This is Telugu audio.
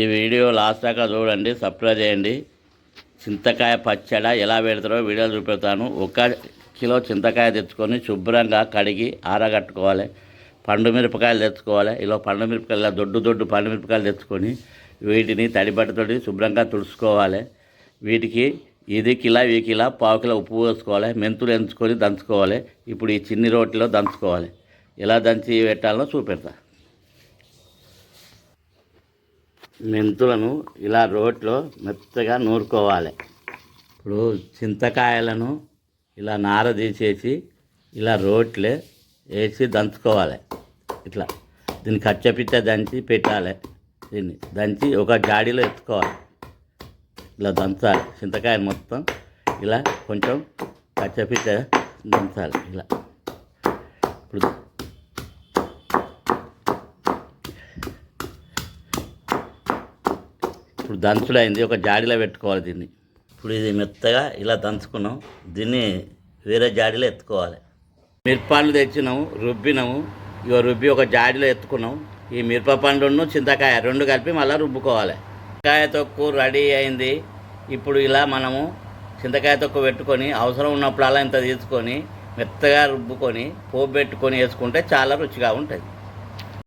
ఈ వీడియో లాస్ట్ దాకా చూడండి సబ్స్క్రైబ్ చేయండి. చింతకాయ పచ్చడి ఎలా పెడతారో వీడియో చూపెడతాను. ఒక కిలో చింతకాయ తెచ్చుకొని శుభ్రంగా కడిగి ఆరగట్టుకోవాలి. పండు మిరపకాయలు తెచ్చుకోవాలి. ఇలా పండు మిరపకాయలు ఇలా దొడ్డు దొడ్డు పండు మిరపకాయలు తెచ్చుకొని వీటిని తడిబట్టతోటి శుభ్రంగా తుడుచుకోవాలి. వీటికి ఇది కిలో ఈ కిలో పావు కిలో ఉప్పు పోసుకోవాలి. మెంతులు ఎంచుకొని దంచుకోవాలి. ఇప్పుడు ఈ చిన్ని రోటిలో దంచుకోవాలి. ఎలా దంచి పెట్టాలో చూపెడతా. మెంతులను ఇలా రోట్లో మెత్తగా నూరుకోవాలి. ఇప్పుడు చింతకాయలను ఇలా నార తీసేసి ఇలా రోట్లే వేసి దంచుకోవాలి. ఇట్లా దీన్ని కచ్చపిట్ట దంచి పెట్టాలి. దీన్ని దంచి ఒక జాడీలో ఎత్తుకోవాలి. ఇలా దంచాలి. చింతకాయ మొత్తం ఇలా కొంచెం కచ్చపిట్ట దంచాలి. ఇలా. ఇప్పుడు ఇప్పుడు దంచుడైంది ఒక జాడీలో పెట్టుకోవాలి దీన్ని. ఇప్పుడు ఇది మెత్తగా ఇలా దంచుకున్నాం దీన్ని వేరే జాడీలో ఎత్తుకోవాలి. మిరపండ్లు తెచ్చినాము రుబ్బినాము. ఇక రుబ్బి ఒక జాడీలో ఎత్తుకున్నాం. ఈ మిరప పండును చింతకాయ రెండు కలిపి మళ్ళీ రుబ్బుకోవాలి. చింతకాయ తొక్కు రెడీ అయింది. ఇప్పుడు ఇలా మనము చింతకాయ తొక్కు పెట్టుకొని అవసరం ఉన్నప్పుడు అలా ఇంత తీసుకొని మెత్తగా రుబ్బుకొని పోపు పెట్టుకొని వేసుకుంటే చాలా రుచిగా ఉంటుంది.